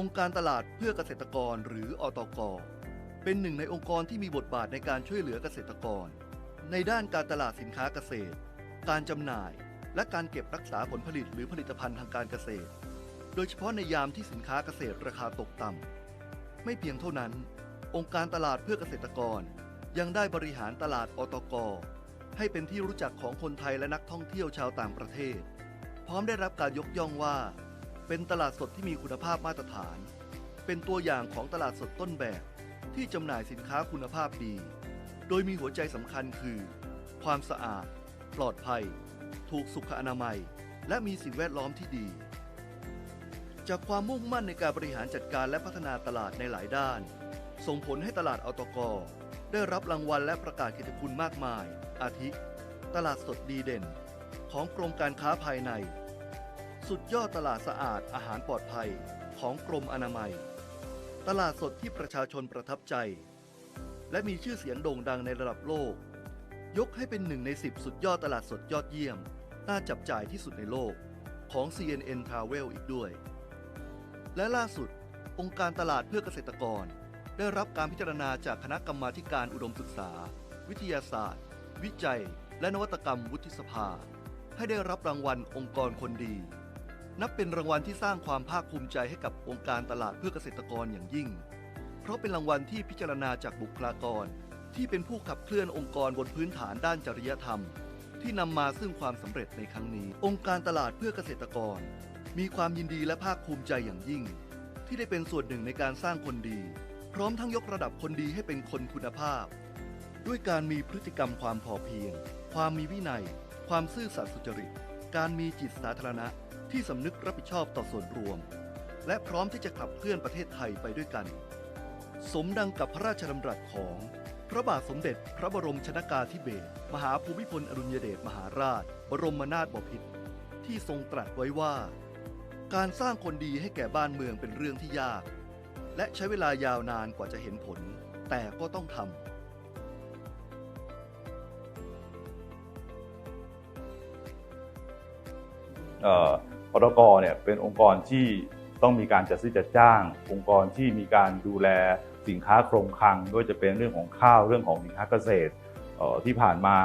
องค์การตลาดเพื่อเกษตรกรหรืออตก เป็นหนึ่งในองค์กรที่มีบทบาทในการช่วยเหลือเกษตรกร ในด้านการตลาดสินค้าเกษตร การจำหน่าย และการเก็บรักษาผลผลิตหรือผลิตภัณฑ์ทางการเกษตร โดยเฉพาะในยามที่สินค้าเกษตรราคาตกต่ำไม่เพียงเท่านั้น องค์การตลาดเพื่อเกษตรกร ยังได้บริหารตลาดอตก ให้เป็นที่รู้จักของคนไทยและนักท่องเที่ยวชาวต่างประเทศ พร้อมได้รับการยกย่องว่า เป็นตลาดสดที่มีคุณภาพมาตรฐาน เป็นตัวอย่างของตลาดสดต้นแบบ ที่จำหน่ายสินค้าคุณภาพดี โดยมีหัวใจสำคัญคือ ความสะอาด ปลอดภัย ถูกสุขอนามัย และมีสิ่งแวดล้อมที่ดี จากความมุ่งมั่นในการบริหารจัดการและพัฒนาตลาดในหลายด้าน ส่งผลให้ตลาดอตกได้รับรางวัลและประกาศเกียรติคุณมากมาย อาทิ ตลาดสดดีเด่น ของกรมการค้าภายใน สุดยอดตลาดสะอาดอาหารปลอดภัยของกรมอนามัย ตลาดสดที่ประชาชนประทับใจ และมีชื่อเสียงโด่งดังในระดับโลก ยกให้เป็นหนึ่งใน 10 สุดยอดตลาดสดยอดเยี่ยม น่าจับจ่ายที่สุดในโลกของ CNN Travel อีกด้วย และล่าสุด องค์การตลาดเพื่อเกษตรกร ได้รับการพิจารณาจากคณะกรรมาการอุดมศึกษา วิทยาศาสตร์ วิจัย และนวัตกรรมวุฒิสภา ให้ได้รับรางวัลองค์กรคนดี นับเป็นรางวัลที่สร้างความภาคภูมิใจให้กับองค์การตลาดเพื่อเกษตรกรอย่างยิ่ง เพราะเป็นรางวัลที่พิจารณาจากบุคลากร ที่เป็นผู้ขับเคลื่อนองค์กรบนพื้นฐานด้านจริยธรรม ที่นำมาซึ่งความสำเร็จในครั้งนี้ องค์การตลาดเพื่อเกษตรกร มีความยินดีและภาคภูมิใจอย่างยิ่ง ที่ได้เป็นส่วนหนึ่งในการสร้างคนดี พร้อมทั้งยกระดับคนดีให้เป็นคนคุณภาพ ด้วยการมีพฤติกรรมความพอเพียง ความมีวินัย ความซื่อสัตย์สุจริต การมีจิตสาธารณะ ที่สำนึกรับผิดชอบต่อส่วนรวม และพร้อมที่จะขับเคลื่อนประเทศไทยไปด้วยกัน สมดังกับพระราชดำรัสของ พระบาทสมเด็จพระบรมชนากาธิเบศรมหาภูมิพลอดุลยเดชมหาราช บรมนาถบพิตรที่ทรงตรัสไว้ว่า การสร้างคนดีให้แก่บ้านเมืองเป็นเรื่องที่ยาก และใช้เวลายาวนานกว่าจะเห็นผล แต่ก็ต้องทำเอ่อ ปตกเนี่ยเป็นองค์กรที่ต้องมีการจัดซื้อจัดจ้าง องค์กรที่มีการดูแลสินค้าโครงคลังไม่ว่าจะเป็นเรื่องของข้าวเรื่องของสินค้าเกษตรที่ผ่านมา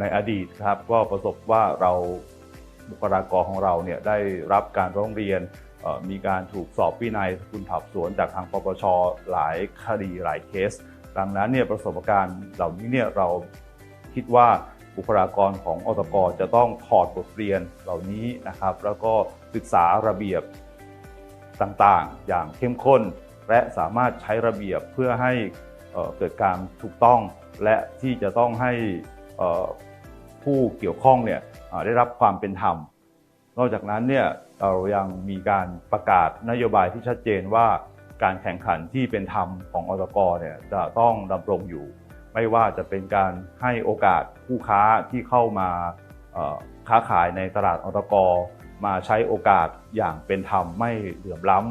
ในอดีตครับก็ประสบว่าเราบุคลากรของเราเนี่ยได้รับการร้องเรียนมีการถูกสอบวินัยคุณถับสวนจากทางปปชหลายคดีหลายเคส ดังนั้นเนี่ยประสบการณ์เหล่านี้เนี่ยเราคิดว่า บุคลากรของอตกจะต้องถอดบทเรียนเหล่านี้นะครับ แล้วก็ศึกษาระเบียบต่างๆ อย่างเข้มข้น และสามารถใช้ระเบียบเพื่อให้เกิดการถูกต้องและที่จะต้องให้ผู้เกี่ยวข้องเนี่ยได้รับความเป็นธรรม นอกจากนั้นเนี่ยเรายังมีการประกาศนโยบายที่ชัดเจนว่าการแข่งขันที่เป็นธรรมของอตกเนี่ยจะต้องดำรงอยู่ ไม่ว่าจะเป็นการให้โอกาสผู้ค้าที่เข้ามาค้าขายในตลาดอตกมาใช้โอกาสอย่างเป็นธรรมไม่เหลื่อมล้ำ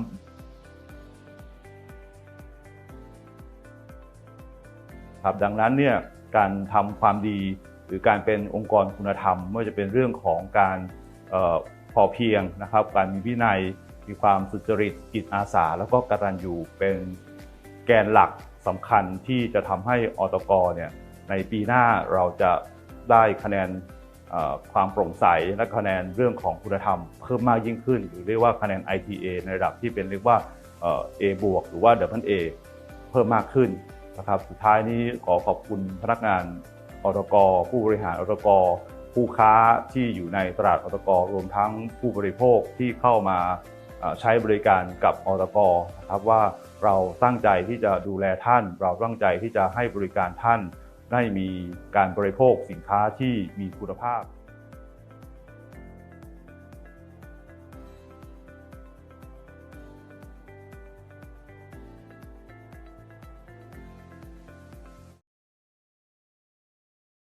ครับดังนั้นเนี่ยการทำความดีหรือการเป็นองค์กรคุณธรรมไม่ว่าจะเป็นเรื่องของการออพอเพียงนะครับ การมีวินัยมีความสุจริตจิตอาสา แล้วก็กตัญญูเป็นแกนหลัก สำคัญที่จะทำให้อตกเนี่ยในปีหน้าเราจะได้คะแนนความโปร่งใสและคะแนนเรื่องของคุณธรรมเพิ่มมากยิ่งขึ้น หรือเรียกว่าคะแนน ITA ในระดับที่เป็นเรียกว่าเอ A บวกหรือว่า Double A เพิ่มมากขึ้นนะครับสุดท้ายนี้ขอขอบคุณพนักงานอตกผู้บริหารอตกผู้ค้าที่อยู่ในตลาดอตกรวมทั้งผู้บริโภคที่เข้ามา ใช้บริการกับอตกนะครับว่าเราตั้งใจที่จะดูแลท่าน เราตั้งใจที่จะให้บริการท่าน ได้มีการบริโภคสินค้าที่มีคุณภาพ